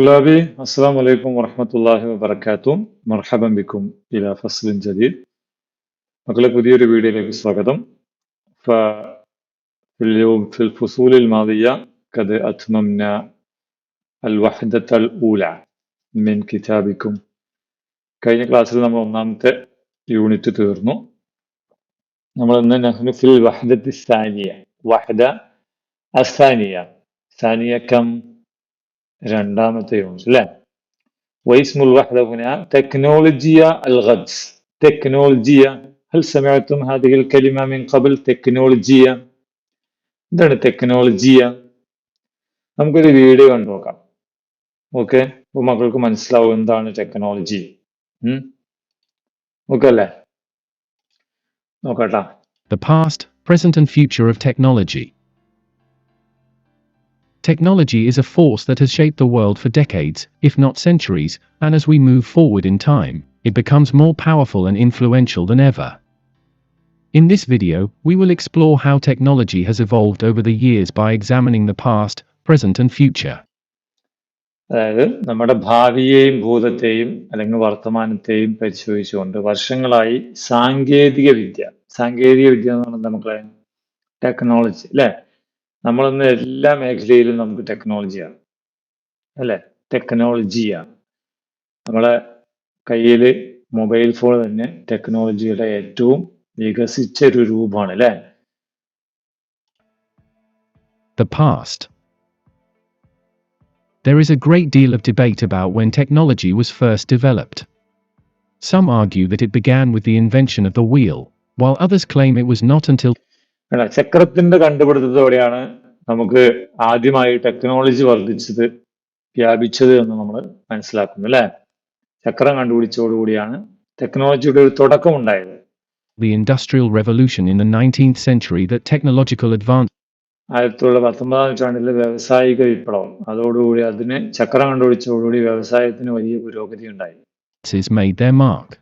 طلابي السلام عليكم ورحمة الله وبركاته مرحبا بكم إلى فصل جديد മക്കളെ പുതിയൊരു വീഡിയോയിലേക്ക് സ്വാഗതം ففي اليوم في الفصول الماضية قد أتممنا الوحدة الأولى من كتابكم കഴിഞ്ഞ ക്ലാസ്സിൽ നമ്മൾ ഒന്നാമത്തെ യൂണിറ്റ് തീർന്നു നമ്മൾ ഇന്ന് നഹ്നു ഫിൽ വഹദത്തി സാനിയ വഹദ അസാനിയ സാനിയ കം രണ്ടാമത്തെ യൂണിറ്റ് അല്ലേ واسم الوحدة هنا تكنولوجيا الغد تكنولوجيا هل سمعتم هذه الكلمة من قبل تكنولوجيا എന്താണ് ടെക്നോളജിയ നമുക്കൊരു വീഡിയോ കണ്ടു നോക്കാം ഓക്കെ അപ്പോൾ മക്കൾക്ക് മനസ്സിലാവും എന്താണ് ടെക്നോളജി ഓക്കെ അല്ലേ നോക്കട്ടാ the past, present, and future of technology. Technology is a force that has shaped the world for decades, if not centuries, and as we move forward in time, it becomes more powerful and influential than ever. In this video, we will explore how technology has evolved over the years by examining the past, present, and future. അതായത് നമ്മുടെ ഭാവിയെയും ഭൂതത്തെയും അല്ലെങ്കിൽ വർത്തമാനത്തെയും പരിശോധിച്ചുകൊണ്ട് വർഷങ്ങളായി സാങ്കേതിക വിദ്യ സാങ്കേതിക വിദ്യ എന്ന് പറഞ്ഞാൽ നമുക്ക് technology അല്ലെ നമ്മളിന്ന് എല്ലാ മേഖലയിലും നമുക്ക് ടെക്നോളജിയാണ് അല്ലെ ടെക്നോളജിയാണ് നമ്മളെ കയ്യിൽ മൊബൈൽ ഫോൺ തന്നെ ടെക്നോളജിയുടെ ഏറ്റവും വികസിച്ച ഒരു രൂപമാണ് അല്ലെ The past. There is a great deal of debate about when technology was first developed. Some argue that it began with the invention of the wheel, while others claim it was not until അല്ല ചക്രത്തിന്റെ കണ്ടുപിടുത്തത്തോടെയാണ് നമുക്ക് ആദ്യമായി technology വർദ്ധിച്ചത് വ്യാപിച്ചത് എന്ന് നമ്മൾ മനസ്സിലാക്കുന്നു അല്ലെ? ചക്രം കണ്ടുപിടിച്ചതോടുകൂടിയാണ് ടെക്നോളജിയുടെ ഒരു തുടക്കം ഉണ്ടായത്. The Industrial Revolution in the 19th century that technological advance ആയിരത്തി തൊള്ളായിരത്തി പത്തൊമ്പതാം നൂറ്റാണ്ടിലെ വ്യാവസായിക വിപ്ലവം. അതോടുകൂടി അതിന് ചക്രം കണ്ടുപിടിച്ചതോടുകൂടി വ്യവസായത്തിന് വലിയ പുരോഗതി ഉണ്ടായി made their mark.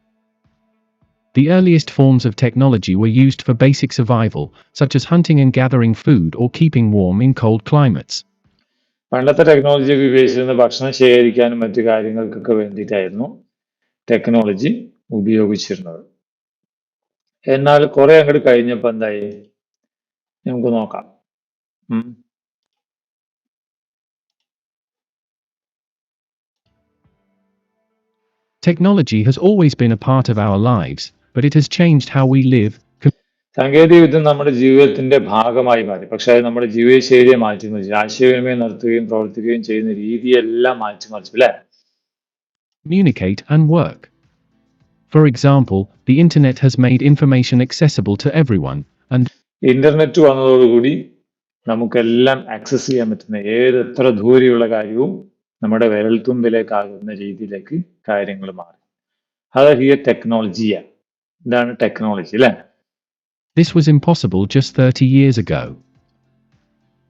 The earliest forms of technology were used for basic survival, such as hunting and gathering food or keeping warm in cold climates. പണ്ടത്തെ ടെക്നോളജി ഒക്കെ ഉപയോഗിച്ചിരുന്ന ഭക്ഷണം ശേഖരിക്കാനും മറ്റു കാര്യങ്ങൾക്കൊക്കെ വേണ്ടിയിട്ടായിരുന്നു ടെക്നോളജി ഉപയോഗിച്ചിരുന്നത് എന്നാൽ കുറെ അങ്ങോട്ട് കഴിഞ്ഞപ്പോൾ എന്തായി നമുക്ക് നോക്കാം ഉം. Technology has always been a part of our lives, but it has changed how we live, സാങ്കേതിക വിദ്യ നമ്മുടെ ജീവിതത്തിന്റെ ഭാഗമായി മാറി. പക്ഷെ അത് നമ്മുടെ ജീവിതശൈലിയെ മാറ്റിമറിച്ചു. ആശയവിനിമയം നടത്തുകയും പ്രവർത്തിക്കുകയും ചെയ്യുന്ന രീതിയെല്ലാം മാറ്റിമറിച്ചു അല്ലേ? Communicate, and work. For example, the internet has made information accessible to everyone, and internet വന്നതോടുകൂടി നമുക്കെല്ലാം ആക്സസ് ചെയ്യാൻ പറ്റുന്ന ഏത് എത്ര ദൂരെയുള്ള കാര്യവും നമ്മുടെ വിരൽത്തുമ്പിലേക്കാകുന്ന രീതിയിലേക്ക് കാര്യങ്ങൾ മാറി. അത് ഹിയ ടെക്നോളജിയാണ് ഇതാണ് ടെക്നോളജി അല്ലേ this was impossible just 30 years ago.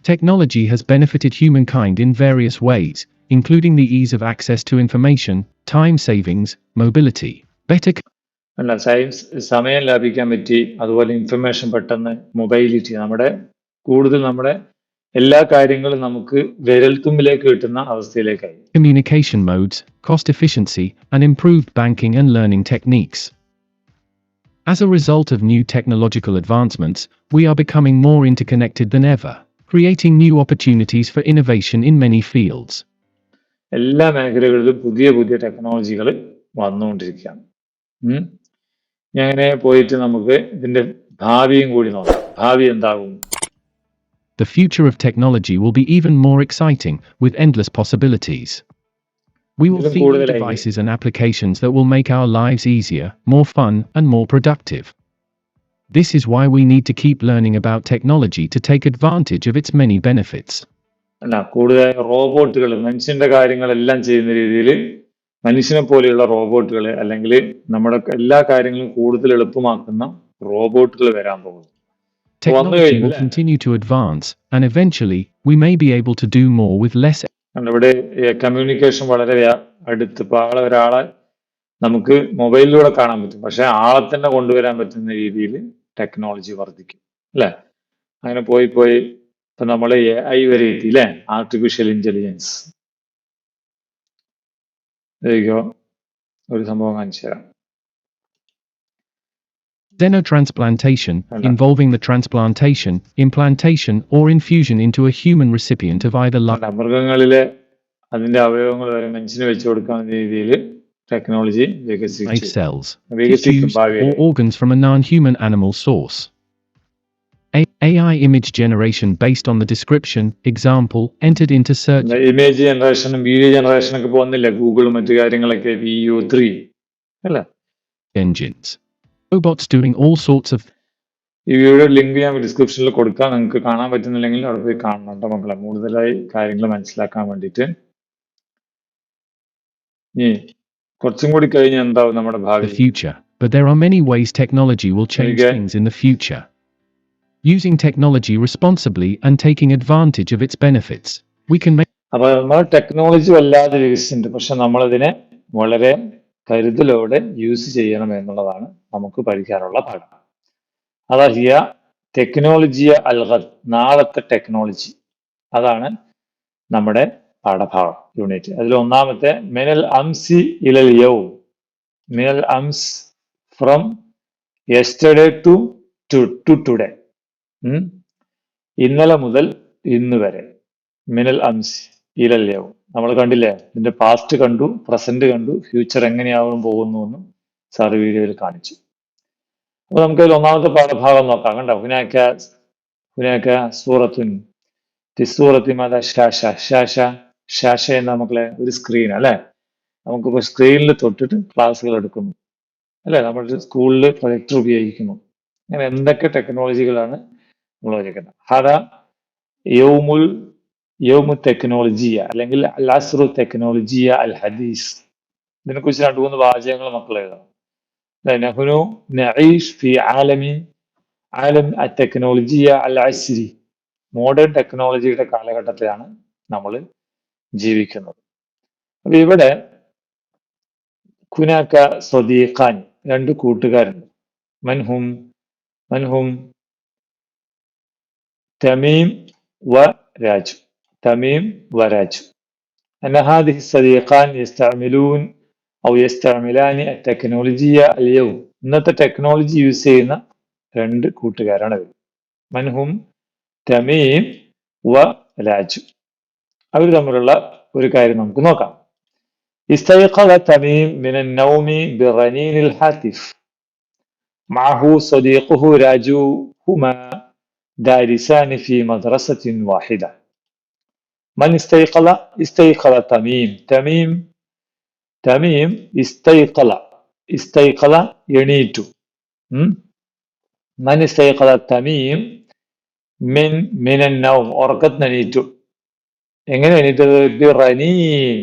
Technology has benefited humankind in various ways, including the ease of access to information, time savings, mobility, better അല്ല സയൻസ് സമയം ലാഭിക്കാൻ പറ്റി അതുപോലെ ഇൻഫർമേഷൻ പെട്ടെന്ന് മൊബൈലിറ്റി നമ്മുടെ കൂടുതൽ നമ്മുടെ എല്ലാ കാര്യങ്ങളും നമുക്ക് വിരൽത്തുമ്പിലേക്ക് കിട്ടുന്ന അവസ്ഥയിലേക്കായി communication modes, cost efficiency, and improved banking and learning techniques. As a result of new technological advancements, we are becoming more interconnected than ever, creating new opportunities for innovation in many fields. എല്ലാ മേഖലകളിലും പുതിയ പുതിയ ടെക്നോളജികൾ വന്നുകൊണ്ടിരിക്കുകയാണ് ഉം. ഇനി അങ്ങനെ പോയിട്ട് നമുക്ക് ഇതിന്റെ ഭാവിയും കൂടി നോക്കാം ഭാവി എന്താകും The future of technology will be even more exciting, with endless possibilities. We will ഇതിലും see new കൂടുതലായി devices and applications that will make our lives easier, more fun, and more productive. This is why we need to keep learning about technology to take advantage of its many benefits. അല്ല കൂടുതൽ റോബോട്ടുകൾ മനുഷ്യന്റെ കാര്യങ്ങളെല്ലാം ചെയ്യുന്ന രീതിയിൽ മനുഷ്യനെ പോലെയുള്ള റോബോട്ടുകൾ അല്ലെങ്കിൽ നമ്മുടെ എല്ലാ കാര്യങ്ങളും കൂടുതൽ എളുപ്പമാക്കുന്ന റോബോട്ടുകൾ വരാൻ പോകുന്നു Technology will കഴിഞ്ഞില്ലേ? continue to advance, and eventually, we may be able to do more with less കാരണം ഇവിടെ കമ്മ്യൂണിക്കേഷൻ വളരെ അടുത്ത്. ഇപ്പൊ ആളെ ഒരാളെ നമുക്ക് മൊബൈലിലൂടെ കാണാൻ പറ്റും. പക്ഷെ ആളെ തന്നെ കൊണ്ടുവരാൻ പറ്റുന്ന രീതിയിൽ ടെക്നോളജി വർദ്ധിക്കും. അല്ലെ? അങ്ങനെ പോയി പോയി ഇപ്പൊ നമ്മൾ എ ഐ വരെ എത്തി അല്ലെ? ആർട്ടിഫിഷ്യൽ ഇന്റലിജൻസ് ഒരു സംഭവം കാണിച്ചു തരാം. Xenotransplantation, Hello. involving the transplantation, implantation, or infusion into a human recipient of either life കണ്ടോ? മൃഗങ്ങളിലെ അതിന്റെ അവയവങ്ങൾ വരെ മനുഷ്യന് വെച്ചു കൊടുക്കാവുന്ന രീതിയിൽ ടെക്നോളജി വികസിച്ചു cells, വികസിക്കും tissues, ഭാവിയിൽ or organs from a non-human animal source. A- AI image generation based on the description, example, entered into search image ജനറേഷനും video ജനറേഷനൊക്കെ പോകുന്നില്ല ഗൂഗിളും മറ്റു കാര്യങ്ങളൊക്കെ വി യു ത്രീ അല്ല engines. Robots doing all sorts of ഈ video link ഞാൻ ഡിസ്ക്രിപ്ഷനിൽ കൊടുക്കാം നിങ്ങൾക്ക് കാണാൻ പറ്റുന്നില്ലെങ്കിൽ അവിടെ പോയി കാണണം കേട്ടോ മക്കളെ കൂടുതലായി കാര്യങ്ങൾ മനസ്സിലാക്കാൻ വേണ്ടിയിട്ട് ഇനി കുറച്ചും കൂടി കഴിഞ്ഞ് എന്താവും നമ്മുടെ the ഭാവി future, but there are many ways technology will change Okay. things in the future. Using technology responsibly and taking advantage of its benefits, we can make അപ്പൊ നമ്മൾ ടെക്നോളജി വല്ലാതെ വികസിച്ചിട്ടുണ്ട് പക്ഷെ നമ്മളതിനെ വളരെ കരുതലോടെ യൂസ് ചെയ്യണം എന്നുള്ളതാണ് നമുക്ക് പഠിക്കാനുള്ള പാഠം അതാ ഹിയ ടെക്നോളജിയ അൽഗർ നാളത്തെ ടെക്നോളജി അതാണ് നമ്മുടെ പാഠഭാഗം യൂണിറ്റ് അതിൽ ഒന്നാമത്തെ മിനൽ അംസി ഇലൽ യൗ. മിനൽ അംസ് from yesterday to to today ഇന്നലെ മുതൽ ഇന്ന് വരെ. മിനൽ അംസ് ഇലൽ യൗ. നമ്മൾ കണ്ടില്ലേ? ഇതിന്റെ പാസ്റ്റ് കണ്ടു പ്രസന്റ് കണ്ടു ഫ്യൂച്ചർ എങ്ങനെയാവും പോകുന്നു എന്നും സാർ വീഡിയോയിൽ കാണിച്ചു. അപ്പൊ നമുക്ക് ഒന്നാമത്തെ പാഠഭാഗം നോക്കാം കണ്ടോ? ഹുനാക്ക ഹുനാക്ക സൂറത്തുൻ തിസൂറത്തി മത ഷാഷ ഷാഷ ഷാഷ എന്ന മക്കളെ ഒരു സ്ക്രീൻ അല്ലെ? നമുക്കിപ്പോ സ്ക്രീനിൽ തൊട്ടിട്ട് ക്ലാസ്സുകൾ എടുക്കുന്നു. അല്ലെ? നമ്മൾ സ്കൂളിൽ പ്രൊജക്ടർ ഉപയോഗിക്കുന്നു. അങ്ങനെ എന്തൊക്കെ ടെക്നോളജികളാണ് നമ്മൾ ഉപയോഗിക്കുന്നത്? ഹദ യൗമുൽ യോമു ടെക്നോളജിയ അല്ലെങ്കിൽ ലാസ്റു ടെക്നോളജിയ അൽ ഹദീസ് ഇതിനെക്കുറിച്ച് രണ്ട് മൂന്ന് വാചകങ്ങൾ മക്കൾ എഴുതണം. നഈഷ് ആലമി ടെക്നോളജിയ അൽ അസ്രി മോഡേൺ ടെക്നോളജിയുടെ കാലഘട്ടത്തിലാണ് നമ്മൾ ജീവിക്കുന്നത്. അപ്പൊ ഇവിടെ കുനാക്ക സ്വദീഖാൻ രണ്ട് കൂട്ടുകാരുണ്ട്. മൻഹും മൻഹും തമീം വ രാജു. തമീം വ രാജു أن هذه الصديقان يستعملون أو يستعملان التكنولوجيا اليوم ഇന്നത്തെ ടെക്നോളജി യൂസ് ചെയ്യുന്ന രണ്ട് കൂട്ടുകാരാണ് ഇവർ മൻഹും തമീം വ രാജു അവർ തമ്മിലുള്ള ഒരു കാര്യം നമുക്ക് നോക്കാം استيقظ تميم من النوم برنين الهاتف معه صديقه راجو هما دارسان في مدرسة واحدة من استيقظ استيقظ تميم تميم تميم استيقظ استيقظ ينيت م? من استيقظ تميم من من النوم ഉറക്കത്തിന് എണീറ്റു എങ്ങനെ എണീറ്റത് റനീൻ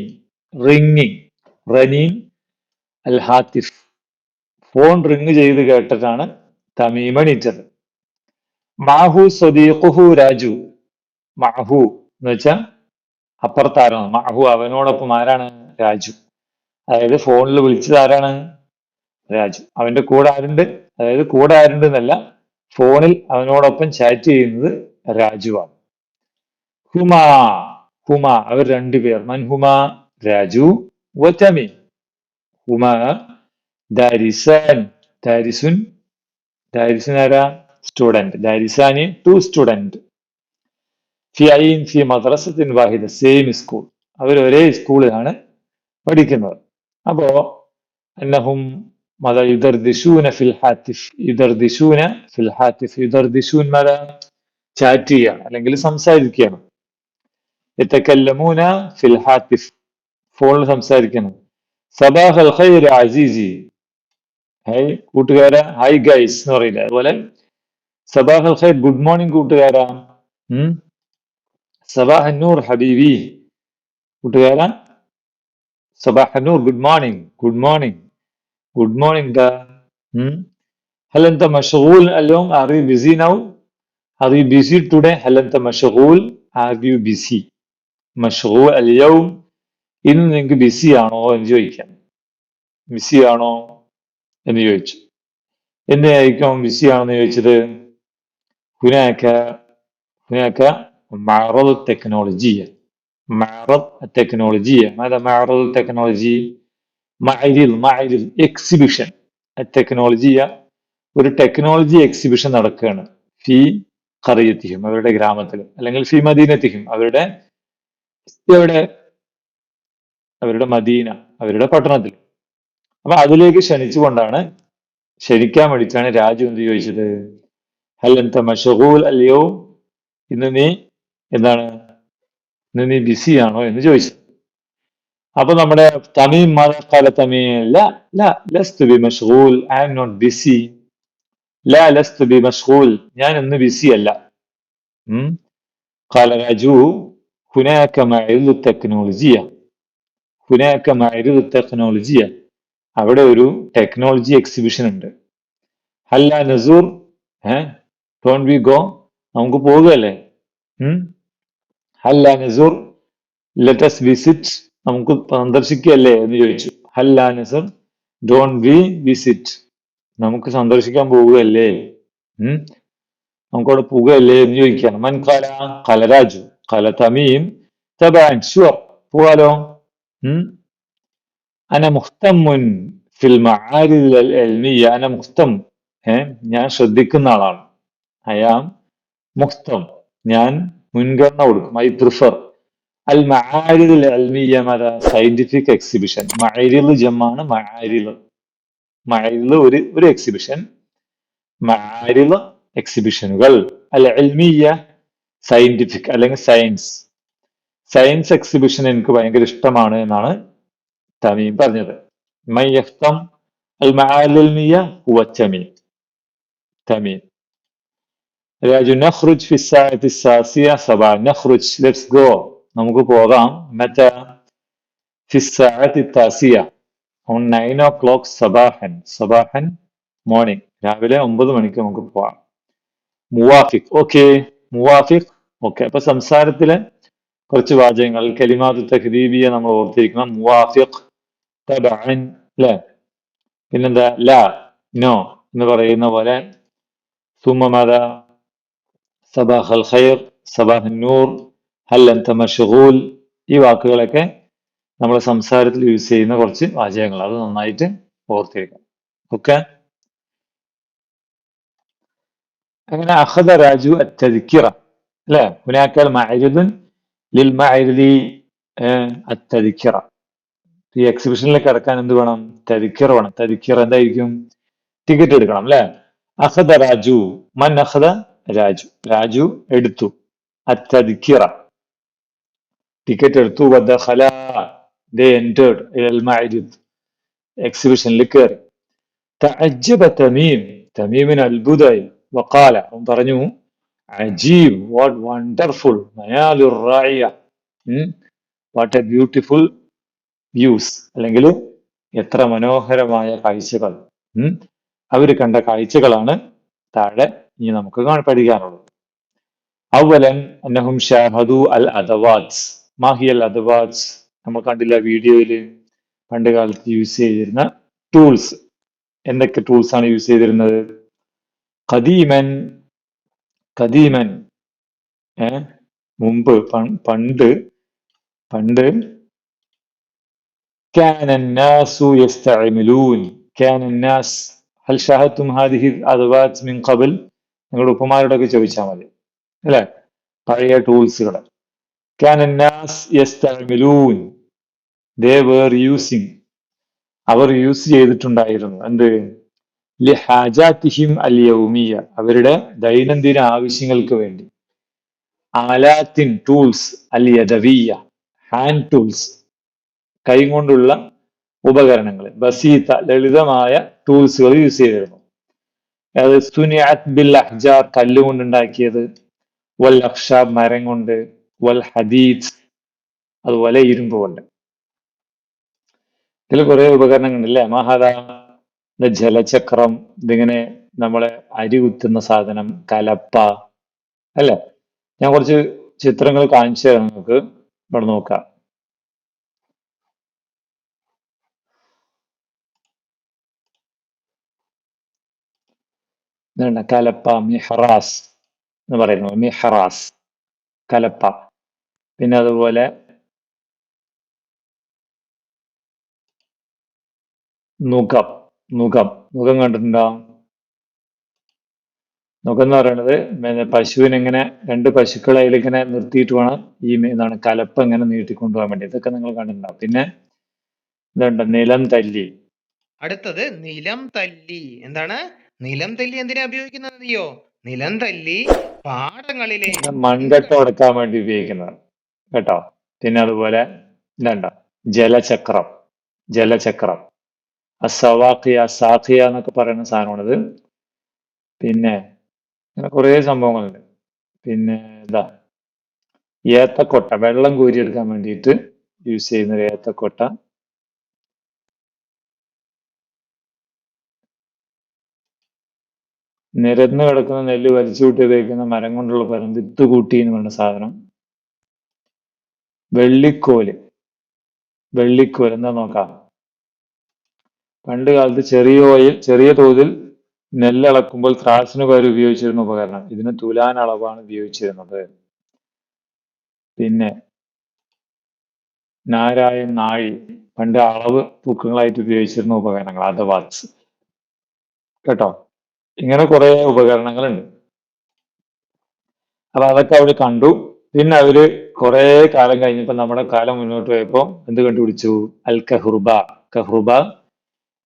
റിങ്ങിങ് റനീൻ അൽ ഹാത്തിഫ് ഫോൺ റിങ് ചെയ്ത് കേട്ടിട്ടാണ് തമീം എണീറ്റത് മാഹു സ്വദീഖുഹു രാജു മാഹു എന്ന് വെച്ചാൽ അപ്പുറത്താരാണ് മാഹു അവനോടൊപ്പം ആരാണ്? രാജു. അതായത് ഫോണിൽ വിളിച്ചത് ആരാണ്? രാജു. അവന്റെ കൂടെ ആരുണ്ട്? അതായത് കൂടെ ആരുണ്ട് എന്നല്ല ഫോണിൽ അവനോടൊപ്പം ചാറ്റ് ചെയ്യുന്നത് രാജുവാണ് ഹുമാ ഹുമ അവർ രണ്ടുപേർ. മൻ ഹുമ രാജു വറ്റമി. ഹുമ ദാരിസൻ. ദാരിസുൻ ദാരിസുൻ ആരാ? സ്റ്റുഡന്റ് ദാരിസാനി ടു സ്റ്റുഡന്റ് ഫി ഐൻ ഫി മദ്രസത്തിൻ വാഹിദ സെയിം സ്കൂൾ അവർ ഒരേ സ്കൂളിലാണ് പഠിക്കുന്നത് അപ്പോ അന്നഹും ماذا يدردشون في الهاتف يدردشون في الهاتف يدردشون ماذا ചാറ്റ് ചെയ്യാണ് അല്ലെങ്കിൽ സംസാരിക്കുകയാണ് يتكلمون في الهاتف ഫോണിൽ സംസാരിക്കണം സബാഹ് അൽ ഖൈർ അസീസി ഹൈ കൂട്ടുകാരാ ഹായ് ഗൈസ് എന്ന് പറയില്ല അതുപോലെ സബാഹ് അൽ ഖൈർ ഗുഡ് മോർണിംഗ് കൂട്ടുകാരാ ഉം സബാഹ് നൂർ ഹബീബി കൂട്ടുകാരാ സബാഹ് നൂർ good morning good morning good morning ദാ هل أنت مشغول اليوم are you busy now are you busy today هل أنت مشغول are you busy مشغول اليوم ഇന്ന് നിങ്ങൾക്ക് ബിസി ആണോ എന്ന് ചോദിക്കാം ബിസി ആണോ എന്ന് ചോദിച്ചു എന്തിനായിരിക്കും ബിസി ആണെന്ന് ചോദിച്ചത് هناك هناك معرض التكنولوجية معرض التكنولوجية ماذا معرض التكنولوجي മഅരിൽ മഅരിൽ എക്സിബിഷൻ ടെക്നോളജിയ ഒരു ടെക്നോളജി എക്സിബിഷൻ നടക്കുകയാണ് ഫി ഖറിയത്തിഹിം അവരുടെ ഗ്രാമത്തിൽ അല്ലെങ്കിൽ ഫി മദീനത്തിഹിം അവരുടെ എവിടെ അവരുടെ മദീന അവരുടെ പട്ടണത്തിൽ അപ്പൊ അതിലേക്ക് ക്ഷണിച്ചുകൊണ്ടാണ് ക്ഷണിക്കാൻ വേണ്ടിയിട്ടാണ് രാജു എന്ത് ചോദിച്ചത് ഹല്ലന്ത മഷഗൂൽ അല്ലയോ ഇന്ന് നീ എന്താണ് ഇന്ന് നീ ബിസി ആണോ എന്ന് ചോദിച്ചു അപ്പൊ നമ്മുടെ തമീം കാല തമീം ല ല ലസ്തു B മഷ്ഗൂൽ I am not BC ല ലസ്തു ബി മഷ്ഗൂൽ ഞാൻ ഇന്ന് ബിസി അല്ല ഉം قال راجو هناك معرض التكنولوجيا هناك معرض التكنولوجيا അവിടെ ഒരു ടെക്നോളജി എക്സിബിഷൻ ഉണ്ട് ഹല്ല നസൂർ ഏഹ് ഡോൺ വി ഗോ നമുക്ക് പോകുകയല്ലേ ഹല്ല നസൂർ ലെറ്റസ് വിസിറ്റ് നമുക്ക് സന്ദർശിക്കല്ലേ എന്ന് ചോദിച്ചു. ഹല്ല നസർ ഡോൺ വി വിസിറ്റ് നമുക്ക് സന്ദർശിക്കാൻ പോവുകയല്ലേ? നമുക്കവിടെ പോവുകയല്ലേ എന്ന് ചോദിക്കുകയാണ്. മൻ കല കലരാജു കല തമീം തബാൻ ഷുവർ പോവാലോ അന മുഹ്തമുൻ ഫിൽ അന മുഹ്തം ഏ? ഞാൻ ശ്രദ്ധിക്കുന്ന ആളാണ്. അയാം മുഹ്തം. ഞാൻ മുൻഗണന കൊടുക്കും. ഐ പ്രിഫർ അൽ മആരിദ് അൽമിയ സയന്റിഫിക് എക്സിബിഷൻ മഴരിൽ ജമ്മാണ് മഴരിൽ മഴരിൽ ഒരു ഒരു എക്സിബിഷൻ മഴരിൽ എക്സിബിഷനുകൾ അൽ അൽമിയ സയന്റിഫിക് അല്ലെങ്കിൽ സയൻസ് സയൻസ് എക്സിബിഷൻ എനിക്ക് ഭയങ്കര ഇഷ്ടമാണ് എന്നാണ് തമീം പറഞ്ഞത്. മൈ യഫ്തം അൽ മആലിൽമിയ ഹുവ തമീം. തമീം. രാജു നഖ്റുജ് ഫി സാഅത്തി സാസിയ സബാ നഖ്റുജ് ലെറ്റ്സ് ഗോ നമുക്ക് പോകാം മറ്റ ഫി സാഅത്തി താസിയ ഓൺ നയൻ ഓ ക്ലോക്ക് സബാഹൻ സബാഹൻ മോർണിംഗ് രാവിലെ ഒമ്പത് മണിക്ക് നമുക്ക് പോവാം. മുവാഫിഖ്. ഓക്കെ. മുവാഫിഖ്. ഓക്കെ. അപ്പൊ സംസാരത്തിലെ കുറച്ച് വാചകങ്ങൾ. കലിമാതു തഹദീബിയെ നമ്മൾ ഓർത്തിരിക്കണം. മുവാഫിഖ് തബഅൻ അല്ലെ പിന്നെന്താ? ല. നോ എന്ന് പറയുന്ന പോലെ. സുമമത സബാഹ് അൽ ഖൈർ സബാഹ് നൂർ ഹൽ മഷ്ഗൂൽ ഈ വാക്കുകളൊക്കെ നമ്മൾ സംസാരത്തിൽ യൂസ് ചെയ്യുന്ന കുറച്ച് വാചകങ്ങൾ. അത് നന്നായിട്ട് ഓർത്തിരിക്കണം. ഓക്കെ അങ്ങനെ അഹദ രാജു അത്തദിക്കിറ. അല്ലെ? ഹുനാക്കൽ മഅരിദുൻ ലിൽ മഅരിദി അത്തദിക്കിറ. ഈ എക്സിബിഷനിലേക്ക് കടക്കാൻ എന്ത് വേണം? തദിക്കിറ വേണം. തദിക്കിറ എന്തായിരിക്കും? ടിക്കറ്റ് എടുക്കണം അല്ലെ? അഹദ രാജു മൻ അഖദ രാജു രാജു എടുത്തു. അത്തദിക്കിറ ടിക്കറ്റ് എടുത്തു. ദേ മഅരിദ് എക്സിബിഷനിൽ കയറി. തഅജ്ജബ തമീം. തമീമിന് അത്ഭുതമായി. വക്കാല അവൻ പറഞ്ഞു Ajeeb what wonderful what a beautiful views അല്ലെങ്കിൽ എത്ര മനോഹരമായ കാഴ്ചകൾ. അവർ കണ്ട കാഴ്ചകളാണ് താഴെ ഇനി നമുക്ക് കാണ പഠിക്കാനുള്ളത് അവലൻ അന്നഹും ഷാഹദു അൽ അദവാത്സ് മാഹി അൽ അദവാത്സ് നമ്മൾ കണ്ടില്ല വീഡിയോയിൽ പണ്ട് കാലത്ത് യൂസ് ചെയ്തിരുന്ന ടൂൾസ് എന്തൊക്കെ ടൂൾസ് ആണ് യൂസ് ചെയ്തിരുന്നത് കദീമൻ കദീമൻ ഏ മുമ്പ് പ- പണ്ട് പണ്ട് كان الناس يستعملون كان الناس هل شاهدتم هذه الأدوات من قبل നിങ്ങളുടെ ഉപ്പമാരോടൊക്കെ ചോദിച്ചാൽ മതി. അല്ലെ? പഴയ ടൂൾസുകൾ ദേ വേർ യൂസിങ്. അവർ യൂസ് ചെയ്തിട്ടുണ്ടായിരുന്നു. എന്ത്? ലിഹാജാത്തിഹിം അലിയൗമിയ അവരുടെ ദൈനംദിന ആവശ്യങ്ങൾക്ക് വേണ്ടി. ആലാത്തിൻ ടൂൾസ് അലിയദവിയ ഹാൻഡ് ടൂൾസ്. കൈകൊണ്ടുള്ള ഉപകരണങ്ങൾ ബസീത്ത ലളിതമായ ടൂൾസുകൾ യൂസ് ചെയ്തിരുന്നു. അത് സുനിയാത് ബിൽ അഹ്ജാർ കല്ലുകൊണ്ടുണ്ടാക്കിയത്. വൽ അക്ഷാബ് മരം കൊണ്ട് വൽ ഹദീദ് അതുപോലെ ഇരുമ്പ് കൊണ്ട്. ഇതിൽ കുറെ ഉപകരണങ്ങളുണ്ട് അല്ലേ മഹാദ ജലചക്രം ഇതിങ്ങനെ നമ്മളെ അരി കുത്തുന്ന സാധനം കലപ്പ അല്ലേ? ഞാൻ കുറച്ച് ചിത്രങ്ങൾ കാണിച്ചു തരാം നമുക്ക്. ഇവിടെ നോക്കാം. ഇതുണ്ട് കലപ്പ മിഹ്റാസ് എന്ന് പറയുന്നു മിഹ്റാസ് കലപ്പ. പിന്നെ അതുപോലെ നുകം നുകം നുകം കണ്ടിട്ടുണ്ടോ? നുകം എന്ന് പറയുന്നത് പിന്നെ പശുവിനെ ഇങ്ങനെ രണ്ട് പശുക്കളെ അതിലിങ്ങനെ നിർത്തിയിട്ട് വേണം ഈ എന്താണ് കലപ്പ ഇങ്ങനെ നീട്ടിക്കൊണ്ടുപോകാൻ വേണ്ടി ഇതൊക്കെ നിങ്ങൾ കണ്ടിട്ടുണ്ടാവും പിന്നെ ഇതുണ്ട് നിലം തല്ലി. അടുത്തത് നിലം തല്ലി. എന്താണ്? നിലം തല്ലി എന്തിനാ ഉപയോഗിക്കുന്നത് അറിയോ നിലം തല്ലി പാടങ്ങളിലെ മൺകട്ട ഉടക്കാൻ വേണ്ടി ഉപയോഗിക്കുന്നത്. കേട്ടോ? പിന്നെ അതുപോലെ ഇതുണ്ട് ജലചക്രം. ജലചക്രം. അസവാഖിയ സാഖിയ എന്നൊക്കെ പറയുന്ന സാധനമാണിത്. പിന്നെ അങ്ങനെ കുറേ സംഭവങ്ങളുണ്ട്. പിന്നെ എന്താ ഏത്തക്കൊട്ട വെള്ളം കോരിയെടുക്കാൻ വേണ്ടിയിട്ട് യൂസ് ചെയ്യുന്ന ഒരു ഏത്തക്കൊട്ട. നിരന്ന് കിടക്കുന്ന നെല്ല് വലിച്ചു കൂട്ടി ഉപയോഗിക്കുന്ന മരം കൊണ്ടുള്ള പരം വിത്ത് കൂട്ടി എന്ന് പറയുന്ന സാധനം. വെള്ളിക്കോൽ. വെള്ളിക്കോൽ എന്താ നോക്കാം? പണ്ട് കാലത്ത് ചെറിയ ഓയിൽ ചെറിയ തോതിൽ നെല്ലളക്കുമ്പോൾ ത്രാസിന് പകരം ഉപയോഗിച്ചിരുന്ന ഉപകരണം. ഇതിന് തുലാൻ അളവാണ് ഉപയോഗിച്ചിരുന്നത്. പിന്നെ നാരായ നാഴി പണ്ട് അളവ് തൂക്കങ്ങളായിട്ട് ഉപയോഗിച്ചിരുന്ന ഉപകരണങ്ങൾ അഥവാസ് കേട്ടോ? ഇങ്ങനെ കുറെ ഉപകരണങ്ങളുണ്ട്. അപ്പൊ അതൊക്കെ അവർ കണ്ടു. പിന്നെ അവർ കുറെ കാലം കഴിഞ്ഞപ്പോ നമ്മുടെ കാലം മുന്നോട്ട് പോയപ്പോ എന്ത് കണ്ടുപിടിച്ചു? അൽ കഹ്റുബ. കഹ്റുബ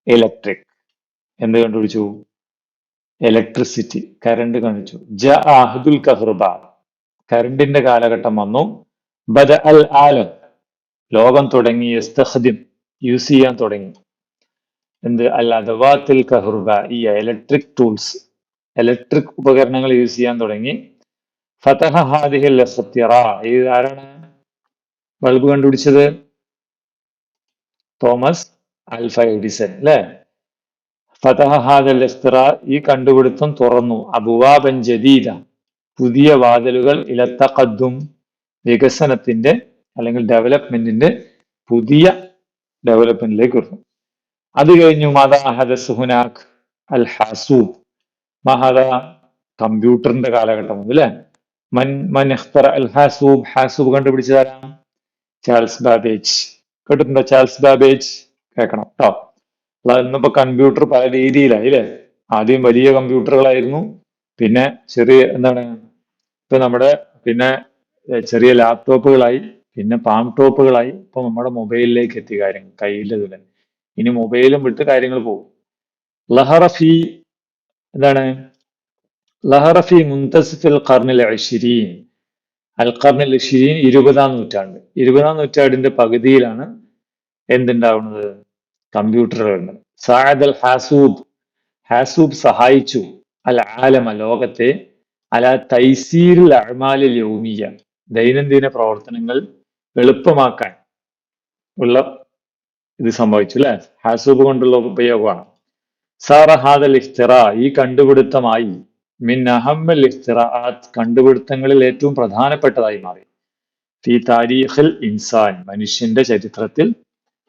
ഇലക്ട്രിക്. എന്ത് കണ്ടുപിടിച്ചു? ഇലക്ട്രിസിറ്റി. കറണ്ട് കണ്ടുപിടിച്ചു. ജ അഹദുൽ കഹ്റുബ. കറണ്ടിന്റെ കാലഘട്ടം വന്നു. ബദ അൽ ആലം. ലോകം തുടങ്ങി യൂസ് ചെയ്യാൻ തുടങ്ങി. എന്ത്? അൽ കഹുർബ ഈ ഇലക്ട്രിക് ടൂൾസ് ഇലക്ട്രിക് ഉപകരണങ്ങൾ യൂസ് ചെയ്യാൻ തുടങ്ങി. ഫതഹ ഹാദിഹിൽ സത്യറ ഇത് ആരാണ്? ബൾബ് കണ്ടുപിടിച്ചത്? തോമസ് ആൽഫ എഡിസൺ അല്ലേ? ഫതഹ ഹാദൽ ഈ കണ്ടുപിടുത്തം തുറന്നു. അബുവാബൻ ജദീദ. പുതിയ വാതിലുകൾ ഇലത്തഖദ്ദും വികസനത്തിന്റെ അല്ലെങ്കിൽ ഡെവലപ്മെന്റിന്റെ പുതിയ ഡെവലപ്മെന്റിലേക്ക് വരുന്നു അത് കഴിഞ്ഞു മാതാ ഹദ സുഹുനാഖ് അൽ ഹാസൂബ്. മഹദ കമ്പ്യൂട്ടറിന്റെ കാലഘട്ടം അല്ലേ? മൻ മൻ അഖ്തർ അൽ ഹാസൂബ് ഹാസൂബ് കണ്ടുപിടിച്ചതാരാണ്? Charles Babbage. കേട്ടിട്ടുണ്ടോ ചാൾസ് ബാബേജ്? കേൾക്കണം കേട്ടോ ഇന്നിപ്പോ കമ്പ്യൂട്ടർ പല രീതിയിലായി അല്ലേ? ആദ്യം വലിയ കമ്പ്യൂട്ടറുകളായിരുന്നു. പിന്നെ ചെറിയ എന്താണ്? ഇപ്പൊ നമ്മുടെ പിന്നെ ചെറിയ ലാപ്ടോപ്പുകളായി. പിന്നെ പാം ടോപ്പുകളായി. ഇപ്പൊ നമ്മുടെ മൊബൈലിലേക്ക് എത്തി കയ്യിലെ കയ്യിലതില്ല ഇനി മൊബൈലും വിട്ട് കാര്യങ്ങൾ പോകും. ലഹറഫി എന്താണ്? ലഹറഫി മുന്തസിഫിൽ കർണിൽ അഷിരീൻ അൽ ഖർണിൽ അഷിരീൻ ഇരുപതാം നൂറ്റാണ്ട്. ഇരുപതാം നൂറ്റാണ്ടിന്റെ പകുതിയിലാണ് എന്തുണ്ടാവുന്നത്? കമ്പ്യൂട്ടറുകൾ സായദ് അൽ ഹാസൂബ്. ഹാസൂബ് സഹായിച്ചു. അൽ ആലമ ലോകത്തെ. അല തൈസീരിൽ അഴമാലിൽ യൗമിയ. ദൈനംദിന പ്രവർത്തനങ്ങൾ എളുപ്പമാക്കാൻ ഉള്ള ഇത് സംഭവിച്ചു അല്ലെ ഹാസൂബ് കൊണ്ടുള്ള ഉപയോഗമാണ്. സാറ ഹാദൽ ഇഖ്തിറ ഈ കണ്ടുപിടുത്തമായി മിൻ അഹമ്മൽ ഇഖ്തിറാഅത്ത് കണ്ടുപിടുത്തങ്ങളിൽ ഏറ്റവും പ്രധാനപ്പെട്ടതായി മാറി. ഫി താരീഖിൽ ഇൻസാൻ മനുഷ്യന്റെ ചരിത്രത്തിൽ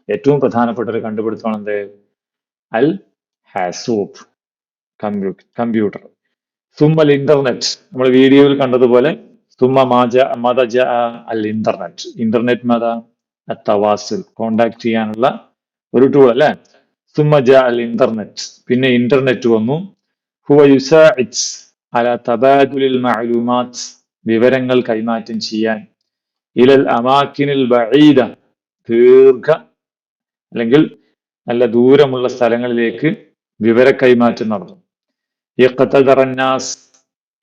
ഏറ്റവും പ്രധാനപ്പെട്ട ഒരു കണ്ടുപിടുത്തമാണ് എന്ത്? അൽ ഹാസൂബ് കമ്പ്യൂട്ടർ. സുമ്മൽ ഇന്റർനെറ്റ് നമ്മൾ വീഡിയോയിൽ കണ്ടതുപോലെ സുമ്മ മാജ മത അൽ ഇന്റർനെറ്റ്. ഇന്റർനെറ്റ് മത? തവാസുൽ കോണ്ടാക്ട് ചെയ്യാനുള്ള ഒരു ടൂൾ അല്ലെ? സുമജ അൽ ഇന്റർനെറ്റ് പിന്നെ ഇന്റർനെറ്റ് വന്നു. വിവരങ്ങൾ കൈമാറ്റം ചെയ്യാൻ. ഇലൽ അമാക്കിനിൽ ബഈദ ദീർഘ അല്ലെങ്കിൽ നല്ല ദൂരമുള്ള സ്ഥലങ്ങളിലേക്ക് വിവര കൈമാറ്റം നടന്നു. യഖ്തദറന്നാസ്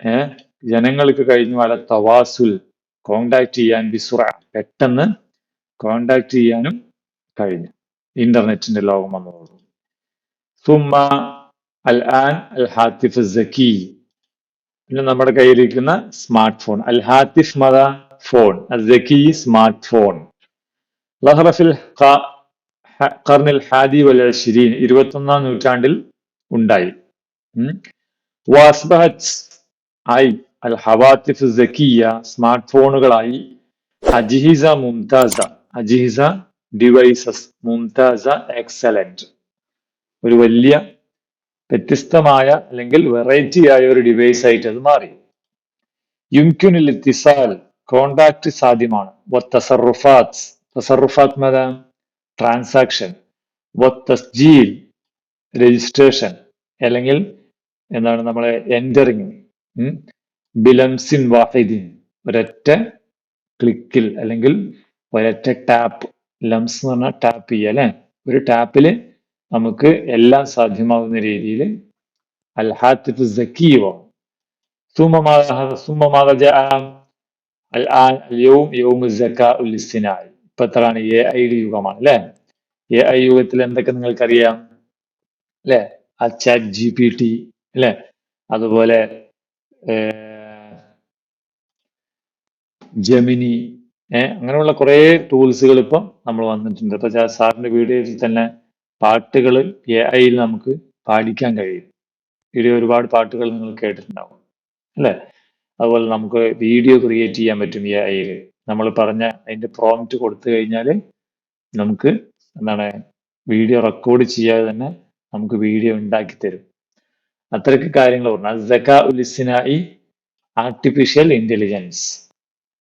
ഏ? ജനങ്ങൾക്ക് കഴിഞ്ഞു. അല തവാസുൽ. കോണ്ടാക്ട് ചെയ്യാൻ ബിസുറ. പെട്ടെന്ന് കോണ്ടാക്ട് ചെയ്യാനും കഴിഞ്ഞു. ഇന്റർനെറ്റിന്റെ ലോകം വന്നതോടുകൂടി സുമ അൽ ആൻ അൽ ഹാത്തിഫ് സക്കി പിന്നെ നമ്മുടെ കയ്യിലിരിക്കുന്ന സ്മാർട്ട് ഫോൺ അൽ ഹാത്തിഫ് മദ ഫോൺ. അൽ സക്കി സ്മാർട്ട് ഫോൺ ലഹറഫിൽ കർണിൽ ഹാദി വൽ അഷിരീൻ ഇരുപത്തൊന്നാം നൂറ്റാണ്ടിൽ ഉണ്ടായി. വാസ്ബഹത്ത് അൽ ഹവാത്തിഫ് സക്കിയ സ്മാർട്ട് ഫോണുകളായി അജിഹിസ മുംതാസ അജിഹിസ ഡിവൈസസ് മുംതാസ എക്സലന്റ്. ഒരു വലിയ വ്യത്യസ്തമായ അല്ലെങ്കിൽ വെറൈറ്റി ആയ ഒരു ഡിവൈസ് ആയിട്ട് അത് മാറി. യുംക്യുനിൽ തിസാൽ കോണ്ടാക്ട് സാധ്യമാണ് തസറുഫാത്ത് മത ട്രാൻസാക്ഷൻ വത്തസ്ജീൽ രജിസ്ട്രേഷൻ അല്ലെങ്കിൽ എന്താണ് നമ്മളെ എന്ററിങ് ബിലംസിൻ വാഹിദിൻ. ഒരൊറ്റ ക്ലിക്കിൽ അല്ലെങ്കിൽ ഒരൊറ്റ ടാപ്പ് ലംസ് എന്ന് പറഞ്ഞാൽ ടാപ്പ് ചെയ്യുക അല്ലേ? ഒരു ടാപ്പിൽ നമുക്ക് എല്ലാം സാധ്യമാകുന്ന രീതിയിൽ അൽ ഹാത്തിഫ് സക്കീവോ ഇപ്പത്രാണ് എ ഐ യുഗമാണ് അല്ലേ? എ ഐ യുഗത്തിൽ എന്തൊക്കെ നിങ്ങൾക്കറിയാം? അല്ലെ? ആ ചാറ്റ് ജി പി ടി അല്ലെ? അതുപോലെ ജമിനി അങ്ങനെയുള്ള കുറെ ടൂൾസുകൾ ഇപ്പം നമ്മൾ വന്നിട്ടുണ്ട്. ഇപ്പൊ സാറിന്റെ വീഡിയോയിൽ തന്നെ പാട്ടുകൾ എ ഐയിൽ നമുക്ക് പാടിക്കാൻ കഴിയും. വീഡിയോ ഒരുപാട് പാട്ടുകൾ നിങ്ങൾ കേട്ടിട്ടുണ്ടാവും. അല്ലെ? അതുപോലെ നമുക്ക് വീഡിയോ ക്രിയേറ്റ് ചെയ്യാൻ പറ്റും എ ഐയിൽ നമ്മൾ പറഞ്ഞ അതിന്റെ പ്രോംപ്റ്റ് കൊടുത്തു കഴിഞ്ഞാൽ നമുക്ക് എന്താണ് വീഡിയോ റെക്കോർഡ് ചെയ്യാതെ തന്നെ നമുക്ക് വീഡിയോ ഉണ്ടാക്കി തരും. അത്രയ്ക്ക് കാര്യങ്ങൾ പറഞ്ഞു. ഉലിസിനായി ആർട്ടിഫിഷ്യൽ ഇന്റലിജൻസ്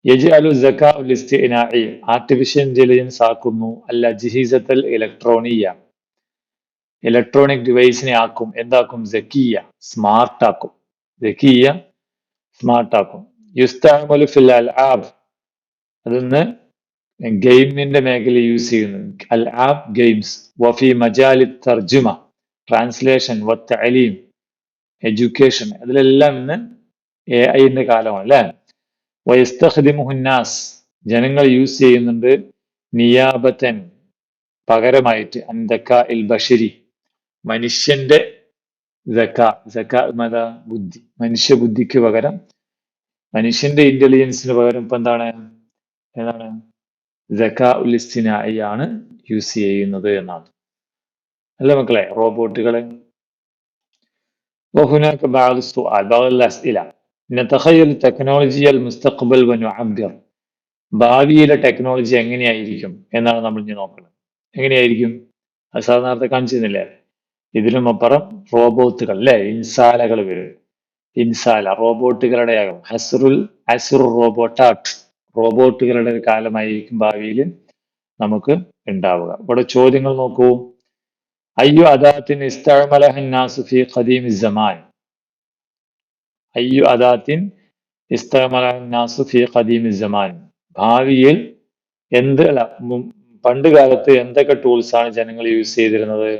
യജ്അലു സക്ക ഉലിസ്തിനായി ആർട്ടിഫിഷ്യൽ ഇന്റലിജൻസ് ആക്കുന്നു അല്ല ജിഹിസത്തൽ ഇലക്ട്രോണിയ ഇലക്ട്രോണിക് ഡിവൈസിനെ ആക്കും എന്താക്കും? ജക്കിയ സ്മാർട്ട് ആക്കും. ജക്കിയ സ്മാർട്ട് ആക്കും. യുസ്താമലു ഫിൽ അൽ ആബ് അതൊന്ന് ഗെയിമിന്റെ മേഖല യൂസ് ചെയ്യുന്നു. അൽ ആബ് ഗെയിംസ് വഫി മജാലി തർജുമ ട്രാൻസ്ലേഷൻ വത്ത് അലീം എഡ്യൂക്കേഷൻ അതിലെല്ലാം ഇന്ന് എ ഐന്റെ കാലമാണ് അല്ലെ? വയസ്തഖദിമുഹുന്നാസ് ജനങ്ങൾ യൂസ് ചെയ്യുന്നുണ്ട് നിയാബത്തൻ പകരമായിട്ട് അന്തക്ക ഇൽ ബഷരി മനുഷ്യന്റെ ജക്ക ജക്ക മത ബുദ്ധി മനുഷ്യ ബുദ്ധിക്ക് പകരം മനുഷ്യന്റെ ഇന്റലിജൻസിന് പകരം ഇപ്പൊ എന്താണ് എന്താണ് ജക്ക ഉലിസ്തിനായി ആണ് യൂസ് ചെയ്യുന്നത് എന്നാണ് അല്ല മക്കളെ റോബോട്ടുകളെ وهناك بعض السؤال بعض الأسئلة نتخيل تكنولوجيا المستقبل ونعبر ഭാവിയിലെ ടെക്നോളജി എങ്ങനെയായിരിക്കും എന്നാണ് നമ്മൾ ഇനി നോക്കുന്നത് എങ്ങനെയായിരിക്കും അത് സാർ നേരത്തെ കാണിച്ചിരുന്നില്ലേ ഇതിനും അപ്പുറം റോബോട്ടുകൾ അല്ലെ ഇൻസാലകൾ വരും ഇൻസാല റോബോട്ടുകളുടെ ആകും ഹസ്റുൽ അസുർ റോബോട്ടാട്ട് റോബോട്ടുകളുടെ ഒരു കാലമായിരിക്കും ഭാവിയിൽ നമുക്ക് ഉണ്ടാവുക ഇവിടെ ചോദ്യങ്ങൾ നോക്കൂ അയ്യു അദാത്തിൻ ഇസ്തഅമലഹന്നാസു ഫി ഖദീമി സമാൻ അയ്യു അദാത്തിൻ ഇസ്തമലാസു ഫി ഖദീമി സമാൻ ഭാവിയിൽ എന്ത് അല്ല പണ്ട് കാലത്ത് എന്തൊക്കെ ടൂൾസ് ആണ് ജനങ്ങൾ യൂസ് ചെയ്തിരുന്നത്?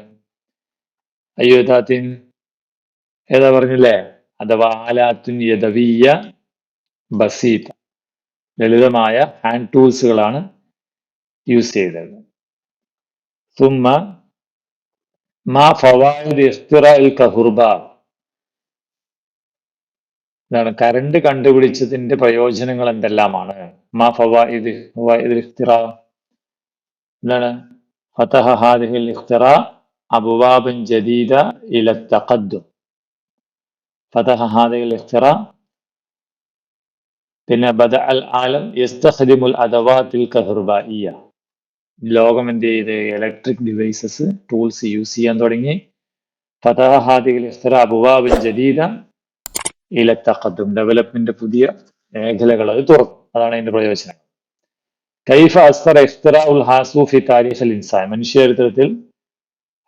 അയ്യു അദാത്തിൻ ഏതാ പറഞ്ഞില്ലേ? അഥവാ ആലാത്തുൻ യദവീയ ബസീത. ലളിതമായ ഹാൻഡ് ടൂൾസുകളാണ് യൂസ് ചെയ്തത്. സുമ്മ മാ ഫവായിദ് ഇഖ്തിറാഇൽ കഹുർബ എന്താണ്? കറണ്ട് കണ്ടുപിടിച്ചതിന്റെ പ്രയോജനങ്ങൾ എന്തെല്ലാമാണ്? മാ എന്താണ്? ഫതഹ ജദീദ ഇല ഫതഹ പിന്നെ ആലം ലോകം എന്ത് ചെയ്ത്? ഇലക്ട്രിക് ഡിവൈസസ് ടൂൾസ് യൂസ് ചെയ്യാൻ തുടങ്ങി. ഫതഹ ഹാദിഹിൽ ഇഖ്തിറ അബ്വാബൻ ജദീദ ഇല തഖദ്ദും ഡെവലപ്മെന്റ് പുതിയ മേഖലകൾ അത് തുറന്നു. അതാണ് അതിന്റെ പ്രയോജനം. കൈഫ അസ്തർ എഫ്തറ ഉൽ ഹാസൂഫി താരിഖ് അൽ ഇൻസാൻ മനുഷ്യ ചരിത്രത്തിൽ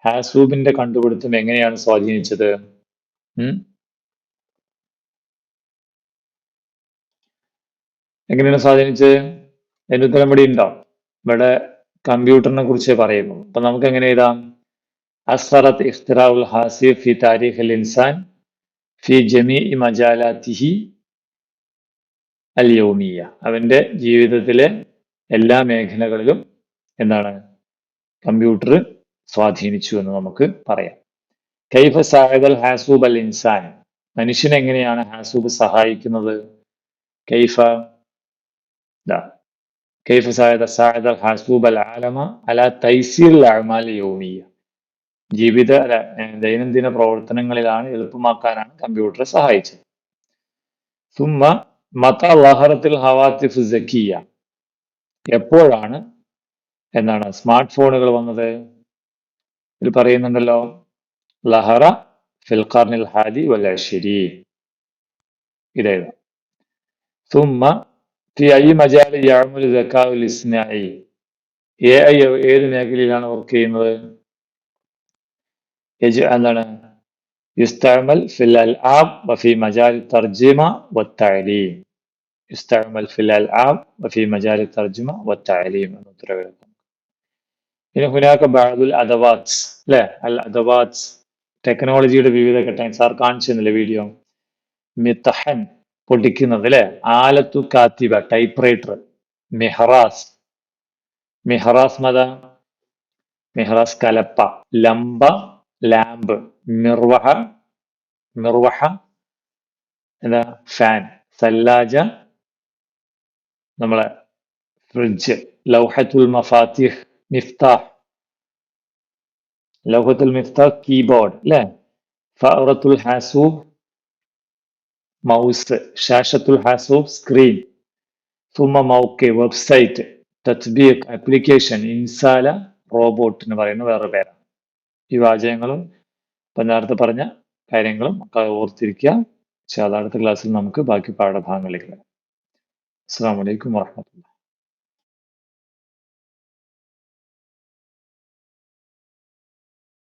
ഹാസൂബിന്റെ കണ്ടുപിടുത്തം എങ്ങനെയാണ് സ്വാധീനിച്ചത്? എങ്ങനെയാണ് സ്വാധീനിച്ചത്? എന്റെ ഉത്തരം ഇവിടെ ഉണ്ടോ? ഇവിടെ കമ്പ്യൂട്ടറിനെ കുറിച്ച് പറയുന്നു. അപ്പൊ നമുക്ക് എങ്ങനെ എഴുതാം? അസ്ഫറത്ത് ഉൽ ഹാസിഫ് ഫി താരിഖ് അൽ ഇൻസാൻ ഫി ജമീഇ മജാലാത്തിഹി അൽ യൗമിയ അവന്റെ ജീവിതത്തിലെ എല്ലാ മേഖലകളിലും എന്താണ്? കമ്പ്യൂട്ടർ സ്വാധീനിച്ചു എന്ന് നമുക്ക് പറയാം. കൈഫ സാഹിബൽ ഹാസൂബ് അൽ ഇൻസാൻ മനുഷ്യൻ എങ്ങനെയാണ് ഹാസൂബ് സഹായിക്കുന്നത്? കൈഫ കൈഫ സായദ സാഹിദൽ ഹാസൂബ് അൽ ആലമ അല തൈസീർ അമാൽ യൗമിയ ജീവിത ദൈനംദിന പ്രവർത്തനങ്ങളിലാണ് എളുപ്പമാക്കാനാണ് കമ്പ്യൂട്ടർ സഹായിച്ചത്. സുമ്മ മത ലഹറത്തിൽ ഹവാത്തിഫ് സക്കിയ എപ്പോഴാണ്? എന്നാണ്. സ്മാർട്ട് ഫോണുകൾ വന്നത്. ഇതിൽ പറയുന്നുണ്ടല്ലോ ലഹറ ഫിൽഖാർനിൽ ഹാദി വൽ അശ്ശരീൻ ഇതേതാ. സുമ്മ മജാലി ഏത് മേഖലയിലാണ് വർക്ക് ചെയ്യുന്നത്? എന്താണ്? യുസ്തമൽ ഫിൽ അൽ ആബ് വഫി മജാൽ തർജിമ വത്താലീം യുസ്തമൽ ഫിൽ അൽ ആബ് വഫി മജാൽ തർജിമ വത്താലീം എന്ന് ഉത്തരവെടുക്കും പിന്നെ ഹുനാക്ക ബാദുൽ അല്ലെ? അൽ ടെക്നോളജിയുടെ വിവിധ ഘട്ടങ്ങൾ സാർ കാണിച്ചിരുന്നില്ല വീഡിയോ? മിത്തഹൻ പൊട്ടിക്കുന്നത് അല്ലെ? ആലത്തു കാത്തിബ ടൈപ്പ് റൈറ്റർ മെഹറാസ്. മെഹറാസ് മത? മെഹറാസ് കലപ്പ ലംബ ലാമ്പ് മിർവഹ മിർവഹ എന്താ ഫാൻ സല്ലാജ നമ്മളെ ഫ്രിഡ്ജ് ലൗഹത്തുൽ മഫാത്തിഹ് മിഫ്താഹ് ലൗഹത്തുൽ മിഫ്താഹ് കീബോർഡ് അല്ലേ ഫറത്തുൽ ഹാസൂബ് mouse ഷാഷത്തുൽ ഹാസൂബ് screen Suma മൗക്കെ website തത്ബീഖ് application ഇൻസാല robot എന്ന് പറയുന്ന വേറെ പേരാണ് ഈ വാചകങ്ങളും ഇപ്പം നേരത്തെ പറഞ്ഞ കാര്യങ്ങളും ഒക്കെ ഓർത്തിരിക്കുക. പക്ഷെ അത് അടുത്ത ക്ലാസ്സിൽ നമുക്ക് ബാക്കി പാഠഭാഗങ്ങളിലേക്ക് വരാം. അസ്സാം വലൈക്കും വാഹമത്തുള്ള